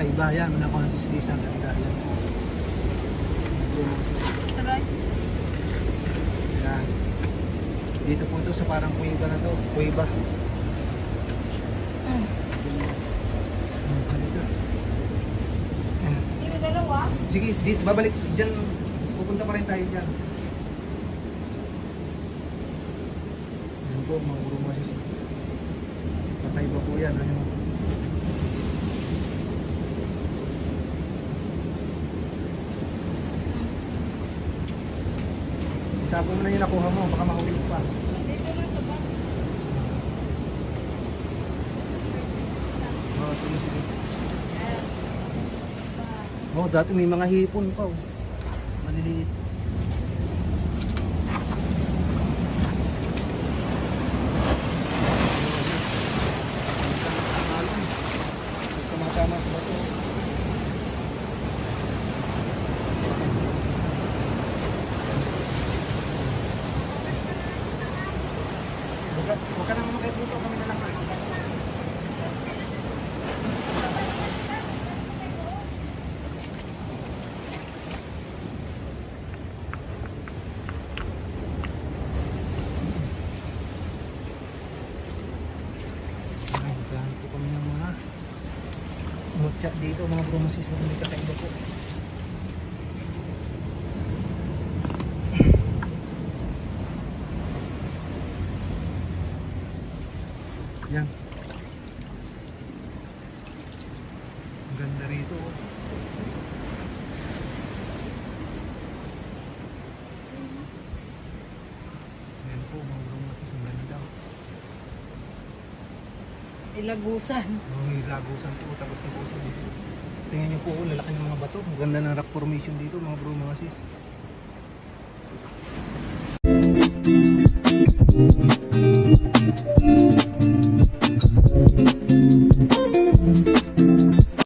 kaligayan. Wala ko ang sisilisan kaligayan. Taray. Yan. Dito po to sa parang kuiba na to. Kuiba. Mm. Yan. Sige, dito, babalik dyan. Pupunta pa rin tayo dyan. Yan po, mga guru mga sis. Patay ba po yan? Ano? Tapo mo na yung nakuha mo, baka mahulog pa. Oo, sige, sige. Oh, dati may mga hipon pa. Oh. Maliliit. Sama-sama sa bato. Huwag ka, naman makit dito, kami na lang. Mga mutya dito, mga bromosis na may kakaiba. Yan. Ang ganda rito. oh. Yan po, mga bromosis. Ang ganda. Ilagusan. May lagusan po, tapos na po siya dito. Tingnan niyo po, oh, lalaki ng mga bato. Ang ganda ng rock formation dito, mga bro, mga sis.